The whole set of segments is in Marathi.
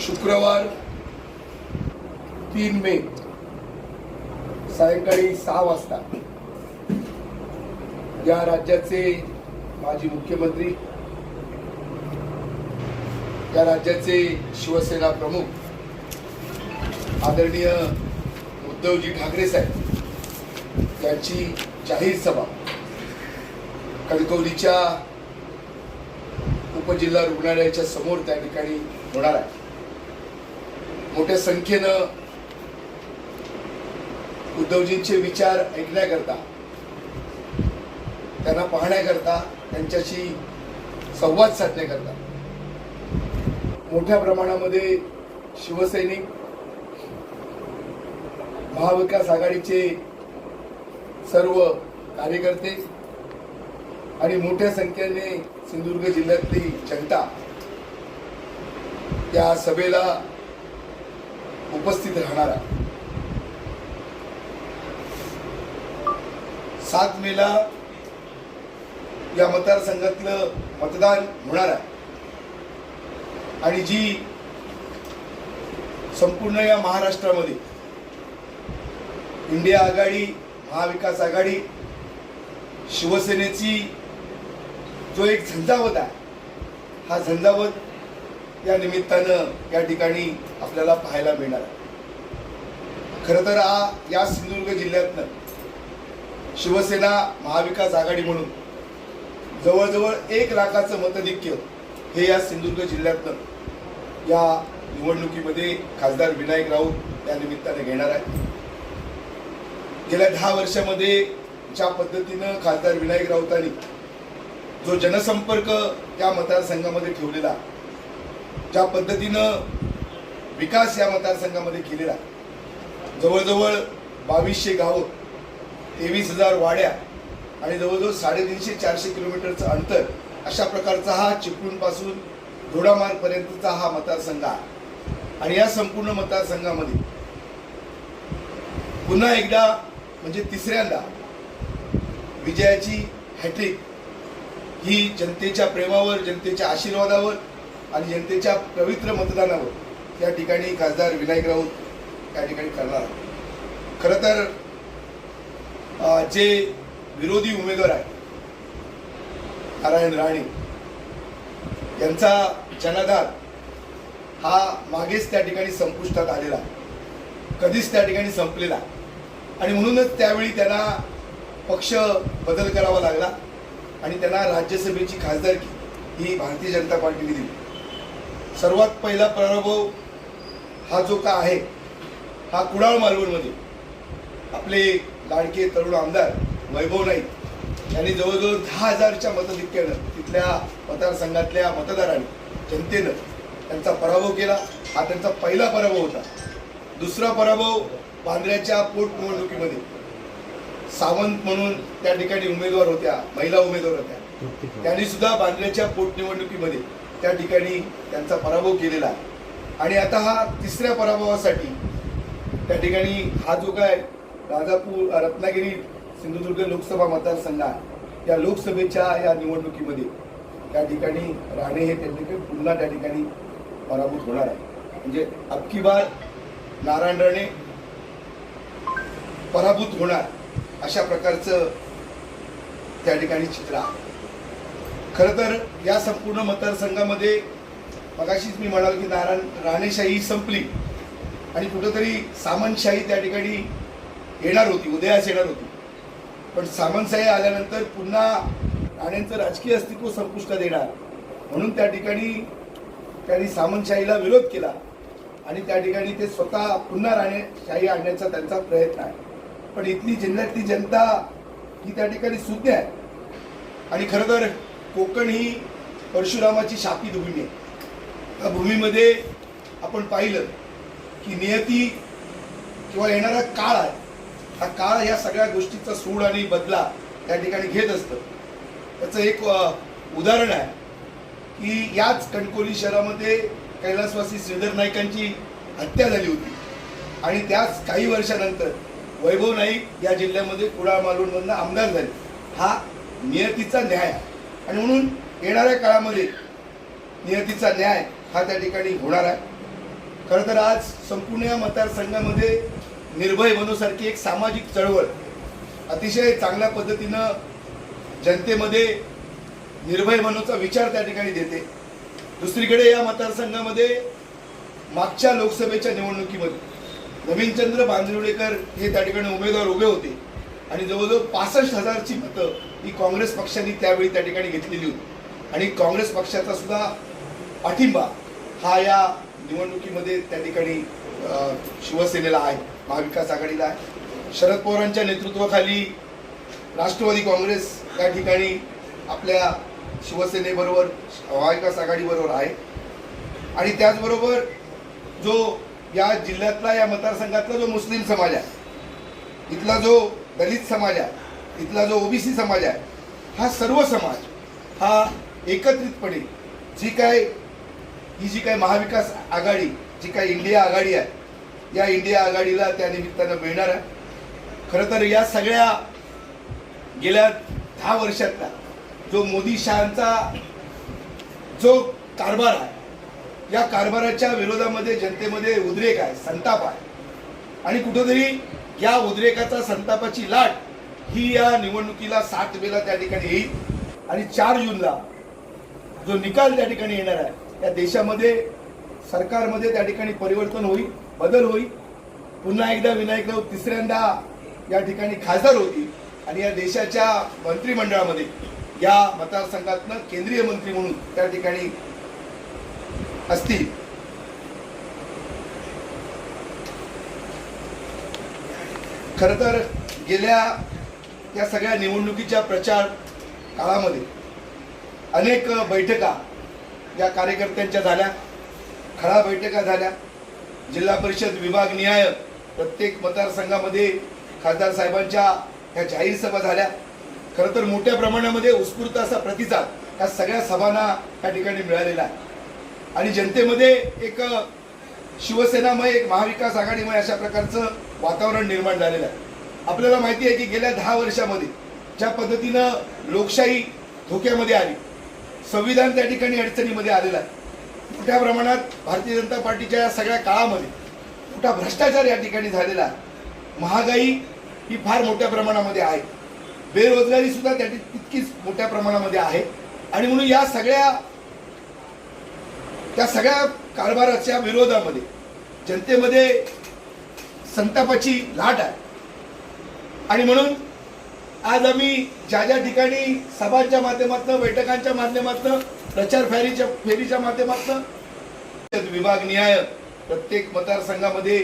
शुक्रवार तीन मे सायंकाळी सहा वाजता. या राज्याचे माजी मुख्यमंत्री या राज्याचे शिवसेना प्रमुख आदरणीय उद्धवजी ठाकरे साहेब यांची जाहीर सभा कणकवलीच्या उपजिल्हा रुग्णालयाच्या समोर त्या ठिकाणी होणार आहे. मोठ्या संख्येनं उद्धवजींचे विचार ऐकण्याकरता त्यांना पाहण्याकरता त्यांच्याशी संवाद साधण्याकरता मोठ्या प्रमाणामध्ये शिवसैनिक महाविकास आघाडीचे सर्व कार्यकर्ते आणि मोठ्या संख्येने सिंधुदुर्ग जिल्ह्यातली जनता या सभेला उपस्थित राहणार. आहे सात मेला या मतदारसंघातलं मतदान होणार आहे. आणि जी संपूर्ण या महाराष्ट्रामध्ये इंडिया आघाडी महाविकास आघाडी शिवसेनेची जो एक झंझावत आहे हा झंझावत या निमित्तानं या ठिकाणी आपल्याला पाहायला मिळणार. खरं तर हा या सिंधुदुर्ग जिल्ह्यातनं शिवसेना महाविकास आघाडी म्हणून जवळजवळ एक लाखाचं मतधिक्य हे या सिंधुदुर्ग जिल्ह्यातनं या निवडणुकीमध्ये खासदार विनायक राऊत या निमित्ताने घेणार आहे गेल्या दहा वर्षामध्ये ज्या पद्धतीनं खासदार विनायक राऊतांनी जो जनसंपर्क या मतदारसंघामध्ये ठेवलेला ज्या पद्धतीनं विकास या मतदारसंघामध्ये केलेला जवळजवळ बावीसशे गावं तेवीस हजार वाड्या आणि जवळजवळ साडेतीनशे चारशे किलोमीटरचं अंतर अशा प्रकारचा हा चिपळूणपासून दोडामार्गपर्यंतचा हा मतदारसंघ आहे. आणि या संपूर्ण मतदारसंघामध्ये पुन्हा एकदा म्हणजे तिसऱ्यांदा विजयाची हॅट्रिक ही जनतेच्या प्रेमावर जनतेच्या आशीर्वादावर आणि जनतेच्या पवित्र मतदानावर या ठिकाणी खासदार विनायक राऊत या ठिकाणी करणार. आहे खरं तर जे विरोधी उमेदवार आहेत नारायण राणे यांचा जनाधार हा मागेच त्या ठिकाणी संपुष्टात आलेला कधीच त्या ठिकाणी संपलेला आणि म्हणूनच त्यावेळी त्यांना पक्ष बदल करावा लागला आणि त्यांना राज्यसभेची खासदारकी ही भारतीय जनता पार्टीने दिली. सर्वात पहिला पराभव हा जो का आहे हा कुडाळ मालवणमध्ये. आपले लाडके तरुण आमदार वैभव नाईक यांनी जवळजवळ दहा हजारच्या मतधिक्यानं तिथल्या मतदारसंघातल्या मतदारांनी जनतेनं त्यांचा पराभव केला. हा त्यांचा पहिला पराभव होता. दुसरा पराभव बांद्र्याच्या पोटनिवडणुकीमध्ये सावंत म्हणून त्या ठिकाणी उमेदवार होत्या महिला उमेदवार होत्या. त्यांनी सुद्धा बांद्र्याच्या पोटनिवडणुकीमध्ये त्या ठिकाणी त्यांचा पराभव केलेला आणि आता हा तिसऱ्या पराभवासाठी त्या ठिकाणी हा जो काय राजापूर रत्नागिरी सिंधुदुर्ग लोकसभा मतदारसंघ त्या या लोकसभेच्या या निवडणुकीमध्ये त्या ठिकाणी राणे हे त्या ठिकाणी पुन्हा त्या ठिकाणी पराभूत होणार आहे म्हणजे अबकी बार नारायण राणे पराभूत होणार अशा प्रकारचं त्या ठिकाणी चित्र आहे. खरं तर या संपूर्ण मतदारसंघामध्ये मगाशीच मी म्हणाल की नारायण राणेशाही संपली आणि कुठंतरी सामंतशाही त्या ठिकाणी येणार होती उदयास येणार होती. पण सामंतशाही आल्यानंतर पुन्हा राणेंचं राजकीय अस्तित्व संपुष्टात येणार. म्हणून त्या ठिकाणी त्यांनी सामंतशाहीला विरोध केला आणि त्या ठिकाणी ते स्वतः पुन्हा राणेशाही आणण्याचा त्यांचा प्रयत्न आहे. पण इथली जिल्ह्यातली जनता ही त्या ठिकाणी सुज्ञ आहे. आणि खरं तर कोकण ही परशुरामाची शापित भूमी आहे. त्या भूमीमध्ये आपण पाहिलं की नियती किंवा येणारा काळ आहे. हा काळ या सगळ्या गोष्टीचा सूड आणि बदला त्या ठिकाणी घेत असतं. त्याचं एक उदाहरण आहे की याच कणकोली शहरामध्ये कैलासवासी श्रीधर नाईकांची हत्या झाली होती. आणि त्याच काही वर्षानंतर वैभव नाईक या जिल्ह्यामध्ये कुडाळ मालवणमधनं आमदार झाले. हा नियतीचा न्याय आहे. आणि म्हणून येणाऱ्या काळामध्ये नियतीचा न्याय हा त्या ठिकाणी होणार आहे. खरं तर आज संपूर्ण या मतदारसंघामध्ये निर्भय बनवसारखी एक सामाजिक चळवळ अतिशय चांगल्या पद्धतीनं जनतेमध्ये निर्भय बनवचा विचार त्या ठिकाणी देते. दुसरीकडे या मतदारसंघामध्ये मागच्या लोकसभेच्या निवडणुकीमध्ये नवीनचंद्र बांदिवडेकर हे त्या ठिकाणी उमेदवार उभे होते. आणि जवळजवळ पासष्ट हजारची मतं ही काँग्रेस पक्षाने त्यावेळी त्या ठिकाणी घेतलेली होती. आणि काँग्रेस पक्षाचा सुद्धा पाठिंबा हा या निवडणुकीमध्ये त्या ठिकाणी शिवसेनेला आहे महाविकास आघाडीला आहे. शरद पवारांच्या नेतृत्वाखाली राष्ट्रवादी काँग्रेस त्या ठिकाणी आपल्या शिवसेनेबरोबर महाविकास आघाडीबरोबर आहे. आणि त्याचबरोबर जो या जिल्ह्यातला या मतदारसंघातला जो मुस्लिम समाज आहे इथला जो दलित समाज आहे इथला जो ओबीसी समाज आहे हा सर्व समाज हा एकत्रितपणे जी काय ही जी काय महाविकास आघाडी जी काय इंडिया आघाडी आहे या इंडिया आघाडीला त्या निमित्तानं मिळणार आहे. खरं तर या सगळ्या गेल्या दहा वर्षातला जो मोदी शहांचा जो कारभार आहे या कारभाराच्या विरोधामध्ये जनतेमध्ये उद्रेक आहे संताप आहे. आणि कुठंतरी या उद्रेकाचा संतापाची लाट ही या निवडणुकीला सात वेळा त्या ठिकाणी येईल आणि चार जूनला जो निकाल त्या ठिकाणी येणार आहे या देशामध्ये सरकारमध्ये त्या ठिकाणी परिवर्तन होईल बदल होईल. पुन्हा एकदा विनायक राऊत तिसऱ्यांदा या ठिकाणी खासदार होतील आणि या देशाच्या मंत्रिमंडळामध्ये या मतदारसंघातनं केंद्रीय मंत्री म्हणून त्या ठिकाणी असतील. खर तर गेल्या या सगळ्या निवडणुकीच्या प्रचार काळामध्ये अनेक बैठका या कार्यकर्त्यांच्या झाल्या खळा बैठका झाल्या. जिल्हा परिषद विभाग निहाय प्रत्येक मतदारसंघामध्ये खासदार साहेबांच्या ह्या जाहीर सभा झाल्या. खरं तर मोठ्या प्रमाणामध्ये उत्स्फूर्त असा प्रतिसाद ह्या सगळ्या सभांना या ठिकाणी मिळालेला आहे. आणि जनतेमध्ये एक शिवसेनामय एक महाविकास आघाडीमय अशा प्रकारचं वातावरण निर्माण झालेलं आहे. आपल्याला माहिती आहे की गेल्या दहा वर्षामध्ये ज्या पद्धतीनं लोकशाही धोक्यामध्ये आली संविधान त्या ठिकाणी अडचणीमध्ये आलेलं आहे. मोठ्या प्रमाणात भारतीय जनता पार्टीच्या या सगळ्या काळामध्ये मोठा भ्रष्टाचार या ठिकाणी झालेला आहे. महागाई ही फार मोठ्या प्रमाणामध्ये आहे. बेरोजगारी सुद्धा त्या तितकीच मोठ्या प्रमाणामध्ये आहे. आणि म्हणून या सगळ्या त्या सगळ्या कारभाराच्या विरोधामध्ये जनतेमध्ये संतापाची लाट आहे. आणि म्हणून आज आम्ही ज्या ज्या ठिकाणी सभांच्या माध्यमातून बैठकांच्या माध्यमातून प्रचार फेरीच्या फेरीच्या माध्यमातून विभाग निहाय प्रत्येक मतदारसंघामध्ये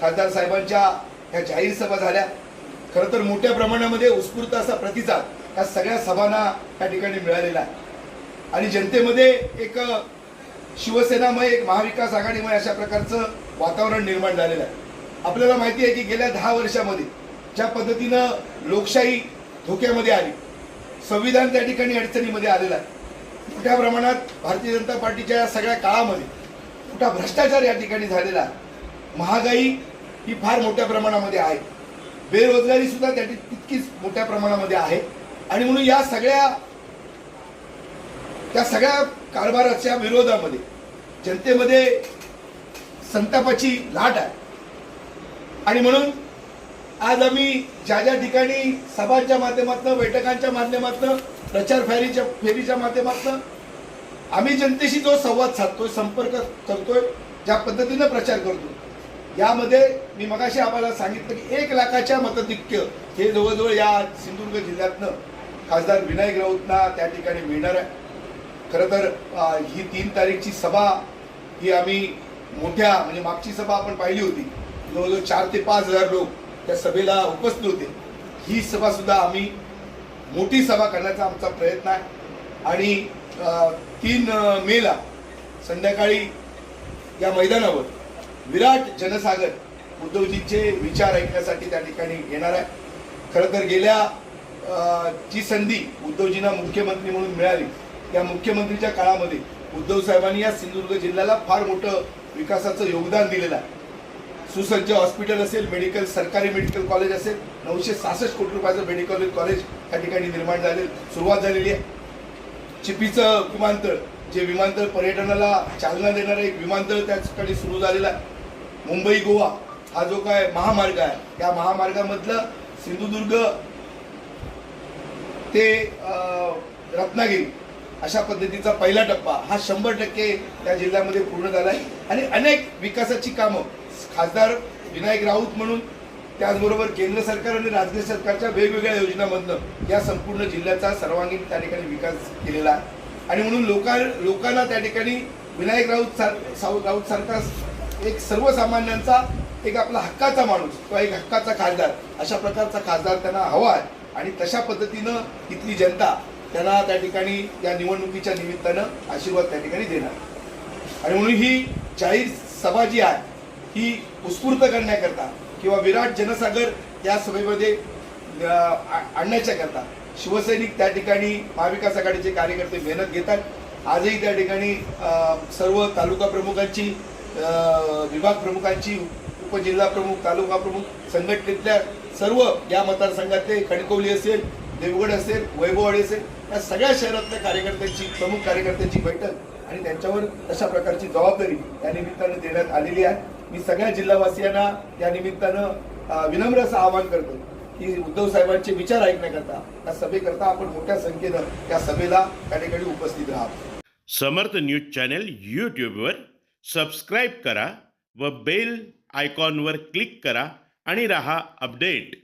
खासदार साहेबांच्या ह्या जाहीर सभा झाल्या. खरं तर मोठ्या प्रमाणामध्ये उत्स्फूर्त असा प्रतिसाद ह्या सगळ्या सभांना त्या ठिकाणी मिळालेला आहे. आणि जनतेमध्ये एक शिवसेनामय एक महाविकास आघाडीमय अशा प्रकारचं वातावरण निर्माण झालेलं आहे. आपल्याला माहिती आहे की गेल्या दहा वर्षामध्ये ज्या पद्धतीनं लोकशाही धोक्यामध्ये आली संविधान त्या ठिकाणी अडचणीमध्ये आलेलं आहे. मोठ्या प्रमाणात भारतीय जनता पार्टीच्या या सगळ्या काळामध्ये मोठा भ्रष्टाचार या ठिकाणी झालेला आहे. महागाई ही फार मोठ्या प्रमाणामध्ये आहे. बेरोजगारी सुद्धा त्या तितकीच मोठ्या प्रमाणामध्ये आहे. आणि म्हणून या सगळ्या त्या सगळ्या कारभाराच्या विरोधामध्ये जनतेमध्ये संतापाची लाट आहे. आणि म्हणून आज आम्ही ज्या ज्या ठिकाणी सभांच्या माध्यमातून बैठकांच्या माध्यमातून प्रचार फेरीच्या फेरीच्या माध्यमातून आम्ही जनतेशी जो संवाद साधतोय संपर्क करतोय ज्या पद्धतीनं प्रचार करतो यामध्ये मी मगाशी आम्हाला सांगितलं की एक लाखाच्या मतधिक्य हे जवळजवळ या सिंधुदुर्ग जिल्ह्यातनं खासदार विनायक राऊतना त्या ठिकाणी मिळणार आहे. खरं तर ही तीन तारीखची सभा ही आम्ही मोठ्या म्हणजे मागची सभा आपण पाहिली होती. जवळजवळ चार ते पाच हजार लोक त्या सभेला उपस्थित होते. ही सभा सुद्धा आम्ही मोठी सभा करण्याचा आमचा प्रयत्न आहे. आणि तीन मेला संध्याकाळी या मैदानावर विराट जनसागर उद्धवजींचे विचार ऐकण्यासाठी त्या ठिकाणी येणार आहे. खरं तर गेल्या जी संधी उद्धवजींना मुख्यमंत्री म्हणून मिळाली. त्या मुख्यमंत्रीच्या काळामध्ये उद्धव साहेबांनी या सिंधुदुर्ग जिल्ह्याला फार मोठं विकासाचं योगदान दिलेलं आहे. सुसज्ज हॉस्पिटल असेल मेडिकल सरकारी मेडिकल कॉलेज असेल नऊशे सहासष्ट कोटी रुपयाचं मेडिकल कॉलेज त्या ठिकाणी निर्माण झाले सुरुवात झालेली आहे. चिपीचं विमानतळ जे विमानतळ पर्यटनाला चालना देणारं एक विमानतळ त्या ठिकाणी सुरू झालेलं आहे. मुंबई गोवा हा जो काय महामार्ग आहे त्या महामार्गामधलं सिंधुदुर्ग ते अं, रत्नागिरी अशा पद्धतीचा पहिला टप्पा हा शंभर टक्के त्या जिल्ह्यामध्ये पूर्ण झाला आहे. आणि अनेक विकासाची कामं खासदार विनायक राऊत म्हणून त्याचबरोबर केंद्र सरकार आणि राज्य सरकारच्या वेगवेगळ्या योजनांमधनं या संपूर्ण जिल्ह्याचा सर्वांगीण त्या ठिकाणी विकास केलेला आहे. आणि म्हणून लोका लोकांना त्या ठिकाणी विनायक राऊत सार साऊ राऊत सारखा एक सर्वसामान्यांचा एक आपला हक्काचा माणूस किंवा एक हक्काचा खासदार अशा प्रकारचा खासदार त्यांना हवा आहे. आणि तशा पद्धतीनं इथली जनता त्यांना त्या ठिकाणी या निवडणुकीच्या निमित्तानं आशीर्वाद त्या ठिकाणी देणार आणि म्हणून ही जाहीर सभा जी आहे ही उत्स्फूर्त करण्याकरता किंवा विराट जनसागर या सभेमध्ये आ- आणण्याच्या करता. शिवसैनिक त्या ठिकाणी महाविकास आघाडीचे कार्यकर्ते मेहनत घेतात. आजही त्या ठिकाणी सर्व तालुका प्रमुखांची विभाग प्रमुखांची उपजिल्हा प्रमुख तालुका प्रमुख संघटनेतल्या सर्व या मतदारसंघातले कणकवली असेल देवगड असेल वैभववाडी असेल या सगळ्या शहरातल्या कार्यकर्त्यांची प्रमुख कार्यकर्त्यांची बैठक आणि त्यांच्यावर अशा प्रकारची जबाबदारी त्या निमित्तानं देण्यात आलेली आहे. मी सगळ्या जिल्हावासियांना या निमित्तानं विनम्र असं आवाहन करतो की उद्धव साहेबांचे विचार ऐकण्याकरता या सभेकरता आपण मोठ्या संख्येनं या सभेला त्या ठिकाणी उपस्थित राहा. समर्थ न्यूज चॅनल यूट्यूबवर सबस्क्राईब करा व बेल आयकॉनवर क्लिक करा आणि रहा अपडेट.